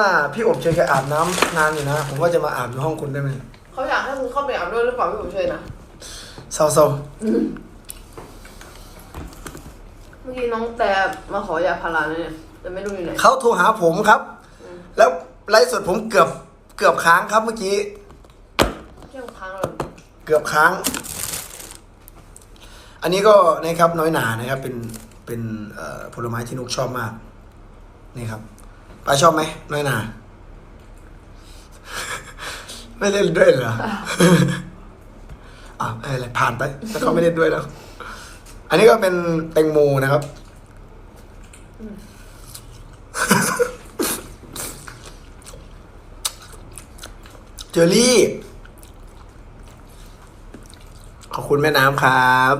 ถ้าพี่อบเชยแกอาบน้ำนานอยู่นะ ผมว่าจะมาอาบอยู่ห้องคุณได้ไหมเขาอยากให้คุณเข้าไปอาบด้วยหรือเปล่าพี่ผมเชยนะ เศร้าเมื่อกี้น้องแต่มาขอยาพาราเนี่ยแต่ไม่รู้อยู่ไหน ๆเขาโทรหาผมครับ แล้วไลฟ์สดผมเกือบเกือบค้างครับเมื่อกี้ เที่ยงค้างเลยเกือบค้าง อันนี้ก็นะครับน้อยหนานะครับ เป็นเป็นเอ่อผลไม้ที่นุกชอบมาก นี่ครับ ปลาชอบไหมน้อยหนา ไม่เล่นด้วยเหรออะไม่เป็นไรผ่านไปถ้าเขาไม่เล่นด้วยแล้ว อันนี้ก็เป็นแตงโมนะครับเจอรี่ ขอบคุณแม่น้ำครับ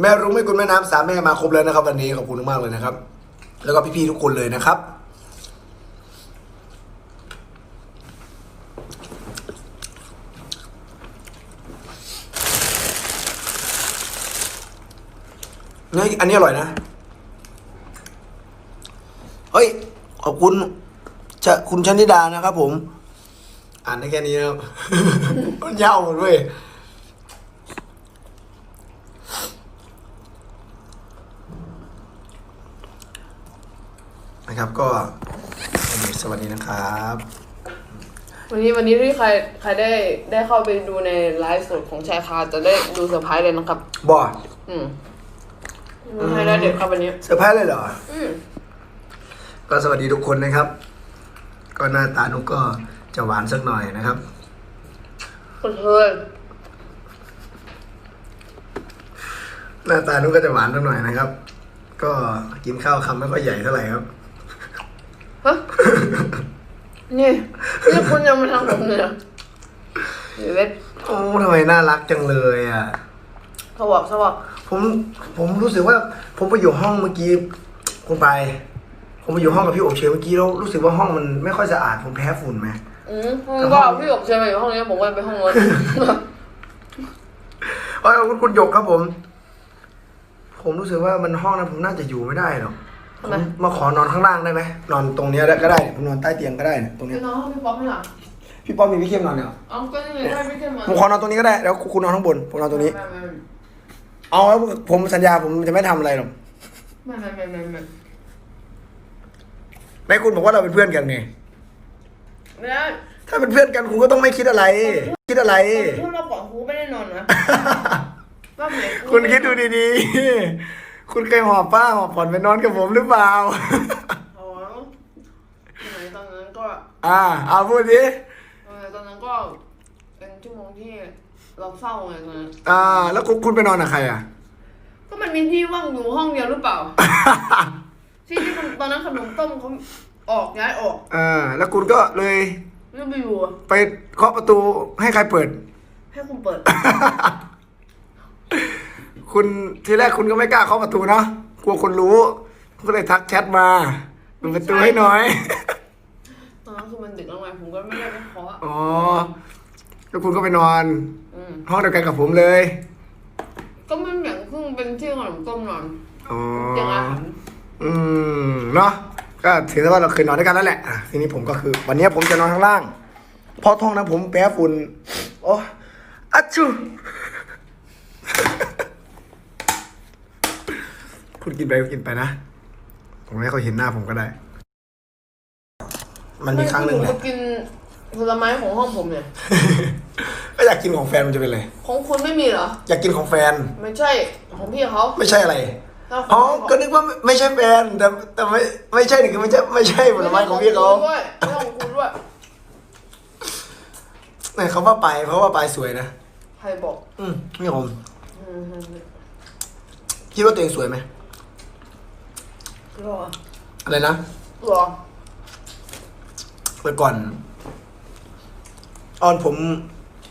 แม่รุ้งไม่คุณแม่น้ำสามแม่มาครบแล้วนะครับ วันนี้ขอบคุณมากๆเลยนะครับ แล้วก็พี่ๆทุกคนเลยนะครับ เนี่ยอันนี้อร่อยนะ เฮ้ย ขอบคุณจะคุณชนิดานะครับผม อ่านได้แค่นี้นะครับ มันยาวหมดเว้ยนะครับก็สวัสดีนะครับ วันนี้วันนี้ที่ใครใครได้ได้เข้าไปดูในไลฟ์สดของชายคาจะได้ดูเซอร์ไพรส์เลยนะครับบอดอืมมี ให้ได้เด็ดครับวันนี้ เซอร์ไพรส์เลยเหรอ อืมก็สวัสดีทุกคนนะครับ ก็หน้าตานุกก็จะหวานสักหน่อยนะครับคนเคยหน้าตานุกก็จะหวานสักหน่อยนะครับ ก็กินข้าวคำไม่ค่อยใหญ่เท่าไหร่ครับ ฮะ นี่นี่คุณยังมาทำผมเลยเหรอเดี๋ยวเวทโอ้ทำไมน่ารักจังเลยอะ สวัสดีสวัสดี ผมผมรู้สึกว่าผมไปอยู่ห้องเมื่อกี้คุณไป ผมไปอยู่ห้องกับพี่โอบเชยเมื่อกี้แล้วรู้สึกว่าห้องมันไม่ค่อยสะอาดผมแพ้ฝุ่นไหม อืมคุณก็เอาพี่หยกเชิญมาอยู่ห้องนี้ผมก็ไปห้องนู้น เอ้ยคุณคุณหยกครับผม ผมรู้สึกว่ามันห้องนั้นผมน่าจะอยู่ไม่ได้หรอกผมมาขอนอนข้างล่างได้ไหมนอนตรงเนี้ยได้ก็ได้ผมนอนใต้เตียงก็ได้เนี่ยตรงไปเนี้ยนอนห้องพี่ป๊อปไหมล่ะพี่ป้อมมีพี่เข้มนอนเนี่ยเอาก็นี่ไงให้พี่เข้มมาผมขอนอนตรงนี้ก็ได้แล้วคุณนอนข้างบนผมนอนตรงนี้ ไม่ไม่ เอาแล้วผมสัญญาผมจะไม่ทำอะไรหรอกไม่ไม่ไม่ไม่ไม่ไม่คุณบอกว่าเราเป็นเพื่อนกันไงไม่ได้ถ้าเป็นเพื่อนกันคุณก็ต้องไม่คิดอะไร คิดอะไรพูดเราก่อนกูไม่ได้นอนนะว่าไหนคุณคิดดูดีๆ คุณเคยหอบป้าหอบผ่อนไปนอนกับผมหรือเปล่าอ๋อไหนตอนนั้นก็ อ่าเอาพูดดิเออตอนนั้นก็เป็นชั่วโมงที่ เราเศร้าไงตอนนั้นอ่า แล้วคุณคุณไปนอนกับใครอะ ก็มันมีที่ว่างอยู่ห้องเดียวหรือเปล่า ที่ที่มันตอนนั้นขนมต้มเขาออกย้ายออกอ่าแล้วคุณก็เลยไม่ไปอยู่อะไปเคาะประตูให้ใครเปิด ให้คุณเปิด คุณทีแรกคุณก็ไม่กล้าเคาะประตูเนาะกลัวคนรู้ก็เลยทักแชทมาเปิดประตูให้หน่อย ตอนนั้นคือมันดึกแล้วไงผมก็ไม่ได้ไปเคาะ อ๋อ แล้วคุณก็ไปนอนอืม ห้องเดียวกันกับผมเลย ก็มันแบ่งครึ่งเป็นที่ขนมต้มนอนอ๋อ เตียงอาหารอืมเนาะก็ถือว่าเราเคยนอนด้วยกันแล้วแหละอะทีนี้ผมก็คือ วันนี้ผมจะนอนข้างล่างเพราะท้องนะผมแพ้ฝุ่นโอ้อัจชูคุณกินไปก็กินไปนะ ผมไม่ให้เขาเห็นหน้าผมก็ได้ มันมีครั้งหนึ่งผมแหละ ก็กิน ผลไม้ของห้องผมเนี่ย ก็อยากกินของแฟนมันจะเป็นไรของคุณไม่มีเหรอ อยากกินของแฟน ไม่ใช่ของพี่เขาไม่ใช่อะไรถ้าขอ๋อองก็นึกว่าไม่ไม่ใช่แฟนแต่แต่ไม่ไม่ใช่หนึ่งคือไม่ใช่ไม่ใช่ผลไม้ของพี่เขาไม่ใช่ด้วยไม่ใช่ของคุณด้วยเนี่ยเขาว่าไปเพราะว่าไปสวยนะใครบอกอืมนี่ผมอืมอืมอืมคิดว่าตัวเองสวยไหมรออะไรนะรอเมื่อก่อน ตอนผม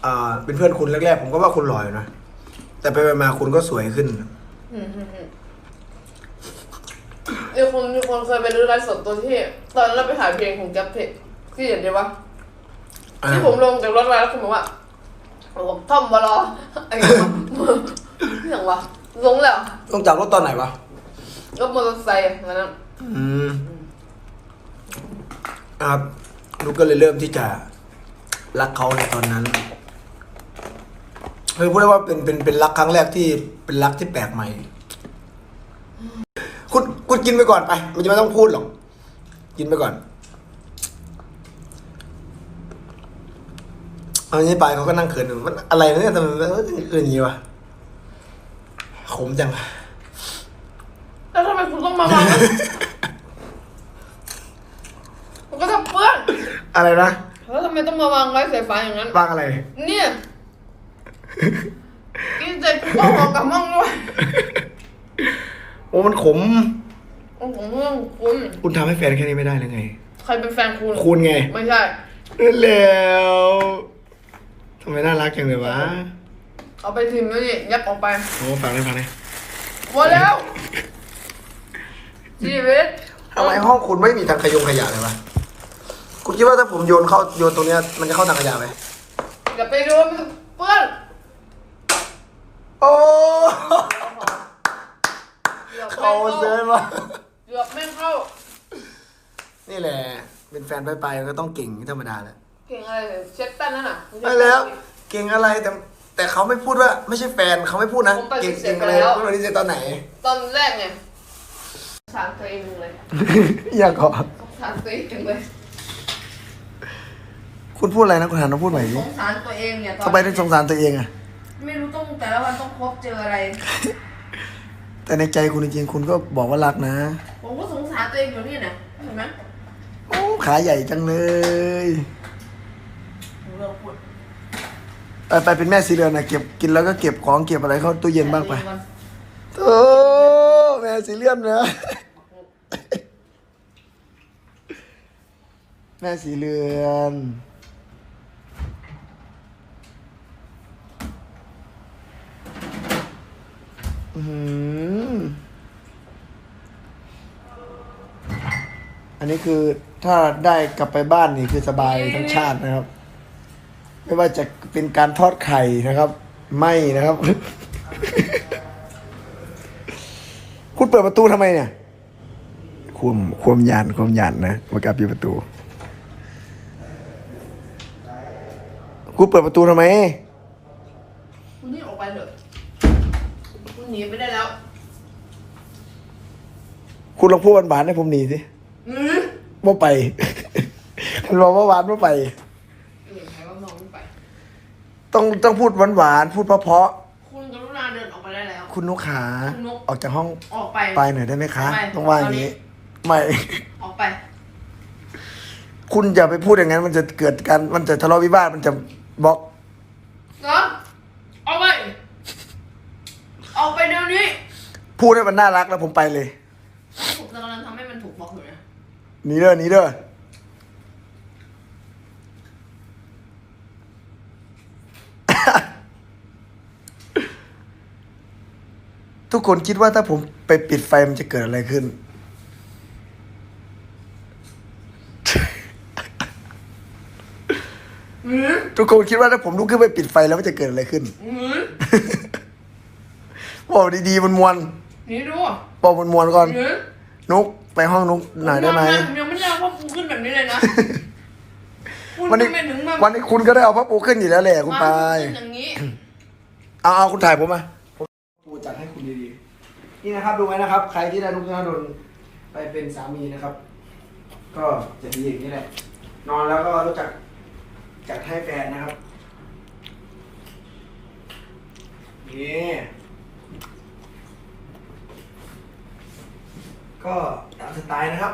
อ่าเป็นเพื่อนคุณแรกๆ ผมก็ว่าคุณหล่ออยู่นะ แต่ไปๆมาคุณก็สวยขึ้น อืมอืมอืมมีคนมีคนเคยไปดูไลฟ์สดตัวที่ ตอนนั้นเราไปถ่ายเพลงของแก๊ปเพจที่เห็นได้ปะอ่าที่ผมลงจากรถมาแล้วคุณบอกว่าโอ้ท่อมบารอไอ้เงี้ยอย่างวะลงแล้วต้องจับรถตอนไหนวะรถมอเตอร์ไซค์อันนั้นอืมครับนุกก็เลยเริ่มที่จะ รักเขาในตอนนั้นเลยพูดได้ว่าเป็นเป็นเป็นรักครั้งแรกที่เป็นรักที่แปลกใหม่ คุณคุณกินไปก่อนไป มันจะไม่ต้องพูดหรอก กินไปก่อนเอาอย่างนี้ไปเขาก็นั่งเขินอยู่มันอะไรนะเนี่ยทำไมมันเอออย่างนี้วะขมจังแล้วทำไมคุณต้องมาวางไว้มันก็จะเปื้อนอะไรนะ แล้วทำไมต้องมาวางไว้ใส่ฟ้าอย่างนั้น บ้างอะไร เนี่ยกินเสร็จก็ห่อกลับห้องด้วยโอ้มันขมโอ้โหเรื่องคุณคุณทำให้แฟนแค่นี้ไม่ได้เลยไง ใครเป็นแฟนคุณคุณไงไม่ใช่นั่นแล้วทำไมน่ารักจังเลยวะเอาไปทิมแล้วนี่ยัดออกไปโอ้ฟังได้ฟังได้หมดแล้วชีวิตทำไมห้องคุณไม่มีทางขยงขยะเลยวะ คุณคิดว่าถ้าผมโยนเข้าโยนตรงเนี้ยมันจะเข้าทางขยะไหมอย่าไปดูมันเปื้อนโอ้เกือบเขาไม่เซเข้ายมาเกือบไม่เข้า นี่แหละ เป็นแฟนไปไปๆก็ต้องเก่งที่ธรรมดาแหละเก่งอะไรเนี่ยเช็ดแป้นนั่นน่ะไม่แล้ว เก่งอะไรแต่แต่เขาไม่พูดว่าไม่ใช่แฟนเขาไม่พูดนะผมปฏิเก่งเสธเก่งไปอะไรแล้วพูดปฏิเสธตอนไหน ตอนแรกไงสงสารตัวเองเลยอยากขอสงสารตัวเองเลย คุณพูดอะไรนะคุณหันมาพูดใหม่สดิงสารตัวเองเนี่ยตอนทำไมถึงสงสารตัวเองอะไม่รู้ต้องแต่ละวันต้องพบเจออะไร แต่ในใจคุณจริงๆคุณก็บอกว่ารักนะผมก็สงสารตัวเองอยู่นี่นะเห็นไหมโอ้ขาใหญ่จังเลยผมเลิกพูดไปไปเป็นแม่สีเรือนนะเก็บกินแล้วก็เก็บของเก็บอะไรเข้าตู้เย็นบ้างไปก่อนโอ้แม่สีเรือนนะแม่สีเรือน อื้อหืออันนี้คือถ้าได้กลับไปบ้านนี่คือสบายทั้งชาตินะครับ ไม่ว่าจะเป็นการทอดไข่นะครับ ไม่นะครับ คุณเปิดประตูทำไมเนี่ยควมควมยานควมยานนะมากลับปิดประตูคุณเปิดประตูทำไมคุณนี่ออกไปเถอะคุณ หนีไปได้แล้ว คุณลองพูดหวานๆให้ผมหนีสิอือว่าไป คุณบอกว่าหวานว่าไปเออใครว่ามองไม่ไป ต้องต้องพูดหวานๆพูดเพราะคุณกรุณาเดินออกไปได้แล้ว ๆคุณนุกขาคุณนุก ออกจากห้องออกไป ไปหน่อยได้ไหมคะไปต้องว่าอย่างนี้ไม่ ออกไป คุณอย่าไปพูดอย่างนั้น มันจะเกิดการมันจะทะเลาะวิวาทมันจะบล็อกเหรอออกไป ออกไปเดี๋ยวนี้พูดให้มันน่ารักแล้วผมไปเลยผมกำลังทำให้มันถูกบล็อกอยู่นะหนีเด้อหนีเด้อทุกคนคิดว่าถ้าผมไปปิดไฟมันจะเกิดอะไรขึ้นอือทุกคนคิดว่าถ้าผมลุกขึ้นไปปิดไฟแล้วมันจะเกิดอะไรขึ้นอือ บอกดีๆมันมวนนี่ดูบอกมันมวนๆก่อนอือนุกไปห้องนุกหน่อยได้ไหมผมยังไม่ได้เอาพ่อปูขึ้นแบบนี้เลยนะคุณวันนี้ทำไมถึงมาวันนี้คุณก็ได้เอาพระปูขึ้นอยู่แล้วแหละคุณมาปาย ขึ้นอย่างนี้ เอาเอาคุณถ่ายผมมาผมปูจัดให้คุณดีๆ นี่นะครับดูไว้นะครับ ใครที่ได้นุกธนดลไปเป็นสามีนะครับ ก็จะดีอย่างนี้แหละ นอนแล้วก็รู้จักจัดให้แฟนนะครับ นี่ ก็ตามสไตล์นะครับ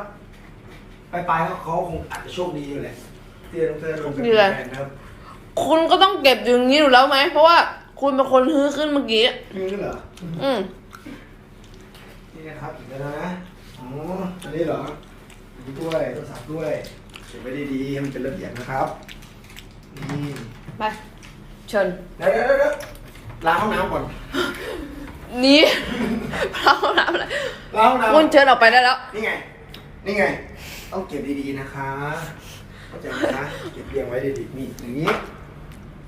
ไปลายๆเขาเขาคงอาจจะโชคดีอยู่แหละที่ได้นุกธนดลเป็นแฟนนะครับคุณก็ต้องเก็บอยู่อย่างนี้อยู่แล้วไหม เพราะว่าคุณเป็นคนฮื้อขึ้นเมื่อกี้ นี่เหรอ อืม นี่นะครับอีกแล้วนะ อ๋อ อันนี้เหรออันนี้ด้วยโทรศัพท์ด้วยเก็บไว้ดีๆให้มันเป็นระเบียบนะครับนี่ไป เชิญ เดี๋ยวเดี๋ยวเดี๋ยวล้างห้องน้ำก่อนห นี่เราทำอะไรล้างห้องน้คุณเชิญออกไปได้แล้วำนี่ไง นี่ไง ต้องเก็บดีๆนะคะเข้าใจไหมนะเก็บเรียงไว้ดีๆนี่อย่างนี้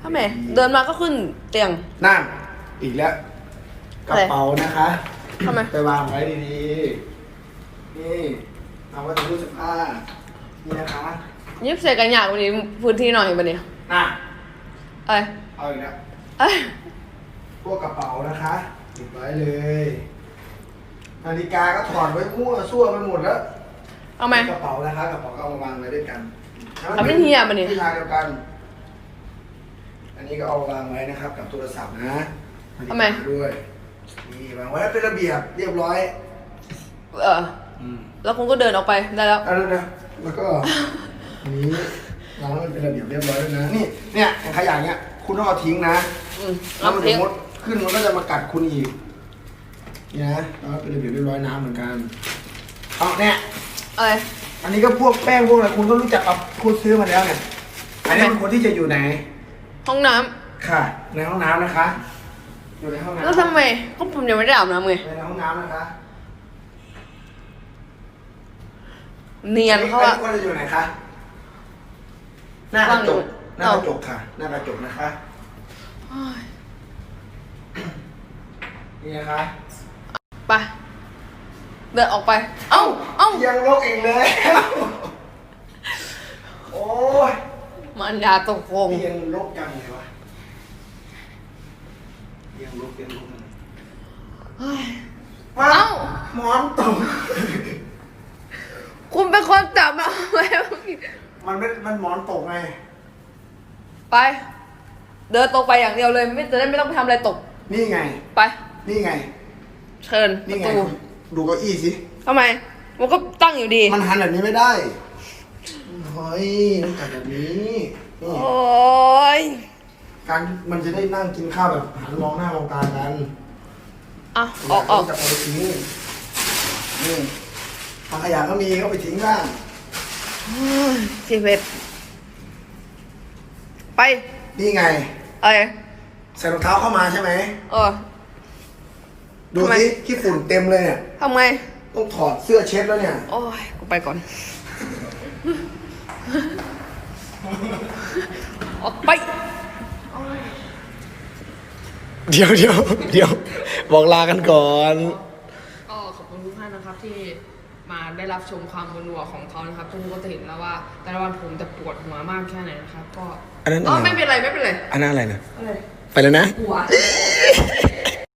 ถ้าแม่เดินมาก็ขึ้นเตียง นั่น อีกแล้วกอะระไรเป๋านะคะทำไม ไปวางไว้ดีๆ นี่เอาไว้ในตู้เสื้อผ้านี่นะคะ ยิบใส่กันอยากวันนี้พื้นที่หน่อยวันนี้น่ะ เอ้ยเอาอีกแล้ว เอ้ยพวกกระเป๋านะคะ ติดไว้เลยนาฬิกาก็ถอดไว้มั่วซั่วไปหมดแล้วเอาไหม กระเป๋านะคะกระเป๋าก็เอามาวางไว้ด้วยกันเอาไม่เหี้ยมันนี่ ที่ทางเดียวกัน อันนี้ก็เอาวางไว้นะครับกับโทรศัพท์นะทำไมด้วยนี่วางไว้เป็นระเบียบเรียบร้อย เออแล้วคุณก็เดินออกไปได้แล้ว เอาแล้วนะแล้วก็ อันนี้วางให้มันเป็นระเบียบเรียบร้อยด้วยนะ นี่ เนี่ยอย่างขยะเนี้ย คุณต้องเอาทิ้งนะอืมแล้เอาวมันเทสงมมติ ขึ้นมันก็จะมากัดคุณอีกนี่นะแล้วเป็นระเบียบเรียบร้อยน้ำเหมือนกันเอาเนี่ยเอ้ยอันนี้ก็พวกแป้งพวกอะไรคุณก็รู้จักเอาคุณซื้อมาแล้วเนี่ยอันนี้มันควรที่จะอยู่ไหน ห้องน้ค่ะ ในห้องน้ำนะคะ อยู่ในห้องำน้ำแล้วทำไมก็ผมยังไม่ได้อาบน้ำไงในห้องน้ำนะคะเนียนเขาอัอะควรจะอยู่ไหนคะหน้ากระจกหน้าเอากระจกค่ะ หน้ากระจกนะคะ โอ้ย นี่นะคะไปเดินออกไป เอ้าเอ้ายังลกเองเลย โอ้ยมันยาตกโกงยังลกจังเลยวะยังลกยังลกเฮ้ยมาเอ้าหมอนตกคุณเป็นคนจับมาไว้เมื่อกี้มันไม่มันหมอนตกไง ไป เดินตรงไปอย่างเดียวเลย ไม่จะได้ไม่ต้องไปทำอะไรตก นี่ไง ไป นี่ไง เชิญปนี่ระไง ตูดูเก้าอี้สิ ทำไม มันก็ตั้งอยู่ดี มันหันแบบนี้ไม่ได้ เฮ้ยต้องจัดแบบนี้ นี่ โอ้ยการมันจะได้นั่งกินข้าวแบบหันมองหน้ามองตากันอะออกออก จะเอาไปทิ้งนี่ทางขยะก็มีก็ไปทิ้งบ้างชีวิตไปนี่ไง เอ้ยใส่รองเท้าเข้ามาใช่ไหม เออ ดูทำไมสิขี้ฝุ่นเต็มเลยเนี่ย ทำไง ต้องถอดเสื้อเช็ดแล้วเนี่ย โอ้ย กูไปก่อน ออกไป เดี๋ยวเดี๋ยวเดี๋ยวบอกลากันก่อน ก็ขอบคุณทุกท่านนะครับที่มาได้รับชมความรัวของเขานะครับทุกคนก็จะเห็นแล้วว่า แต่ละวันผมจะปวดหัวมากแค่ไหนนะครับ ก็อันนั้นอ๋ออะไร ไม่เป็นไรไม่เป็นไรอันนั้นอะไรนะอะไรไปแล้วนะ หัว